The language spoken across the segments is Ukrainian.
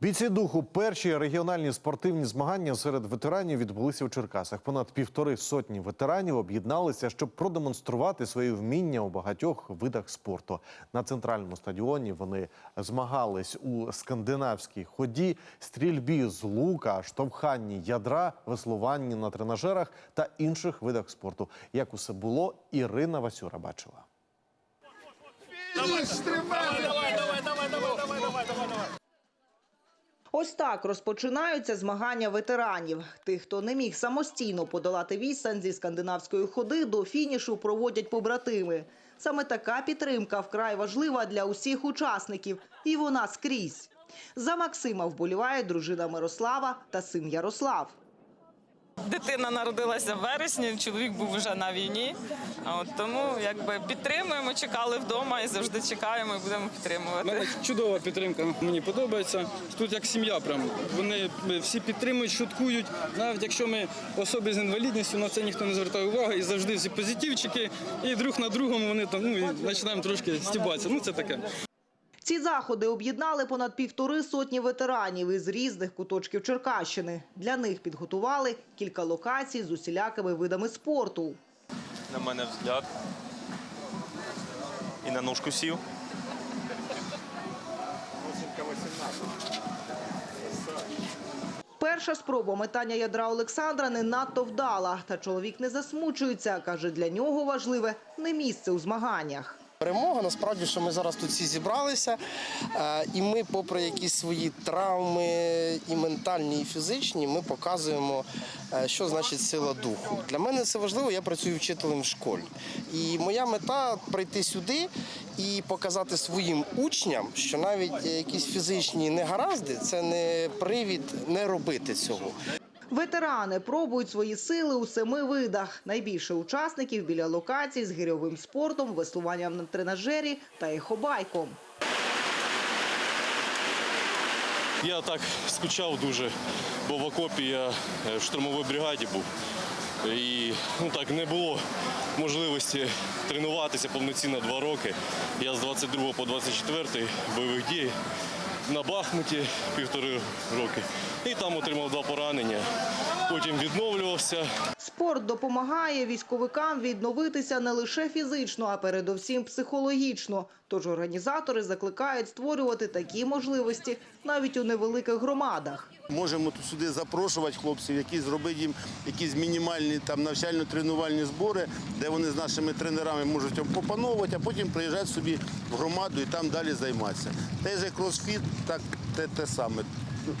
Бійці духу перші регіональні спортивні змагання серед ветеранів відбулися у Черкасах. Понад півтори сотні ветеранів об'єдналися, щоб продемонструвати свої вміння у багатьох видах спорту. На центральному стадіоні вони змагались у скандинавській ході, стрільбі з лука, штовханні ядра, веслуванні на тренажерах та інших видах спорту. Як усе було, Ірина Васюра бачила. Ось так розпочинаються змагання ветеранів. Тих, хто не міг самостійно подолати відстань зі скандинавської ходи, до фінішу проводять побратими. Саме така підтримка вкрай важлива для усіх учасників, і вона скрізь. За Максима вболіває дружина Мирослава та син Ярослав. Дитина народилася в вересні, чоловік був вже на війні. От тому якби підтримуємо, чекали вдома і завжди чекаємо і будемо підтримувати. мене чудова підтримка. Мені подобається. Тут як сім'я. Прям вони всі підтримують, шуткують. Навіть якщо ми особи з інвалідністю, на це ніхто не звертає уваги. І завжди всі позитивчики. І друг на другому вони там ну і починаємо трошки стібатися. Ну це таке. Ці заходи об'єднали понад півтори сотні ветеранів із різних куточків Черкащини. Для них підготували кілька локацій з усілякими видами спорту. на мене взгляд. І на ножку сів. Перша спроба метання ядра Олександра не надто вдала. Та чоловік не засмучується. Каже, для нього важливе не місце у змаганнях. Перемога насправді, що ми зараз тут всі зібралися, е, і ми, попри якісь свої травми, і ментальні, і фізичні, ми показуємо, е, що значить сила духу. Для мене це важливо. Я працюю вчителем в школі. І моя мета прийти сюди і показати своїм учням, що навіть якісь фізичні негаразди це не привід не робити цього. Ветерани пробують свої сили у семи видах. Найбільше учасників біля локацій з гирьовим спортом, веслуванням на тренажері та ехобайком. Я так скучав дуже, бо в окопі я е, в штурмовій бригаді був. І ну, так не було можливості тренуватися повноцінно два роки. Я з 22 по 24 бойових дій на Бахмуті півтори роки. І там отримав два поранення. Потім відновлювався. Спорт допомагає військовикам відновитися не лише фізично, а передовсім психологічно. Тож організатори закликають створювати такі можливості навіть у невеликих громадах. Можемо сюди запрошувати хлопців, які зробити їм якісь мінімальні там навчально-тренувальні збори, де вони з нашими тренерами можуть опановувати, а потім приїжджати собі в громаду і там далі займатися. Те же кросфіт, так те, те саме.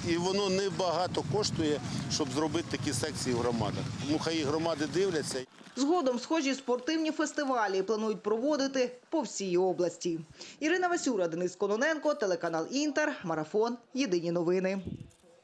І воно не багато коштує, щоб зробити такі секції в громадах. Тому хай громади дивляться. Згодом схожі спортивні фестивалі планують проводити по всій області. Ірина Васюра, Денис Кононенко, телеканал Інтер, Марафон. Єдині новини.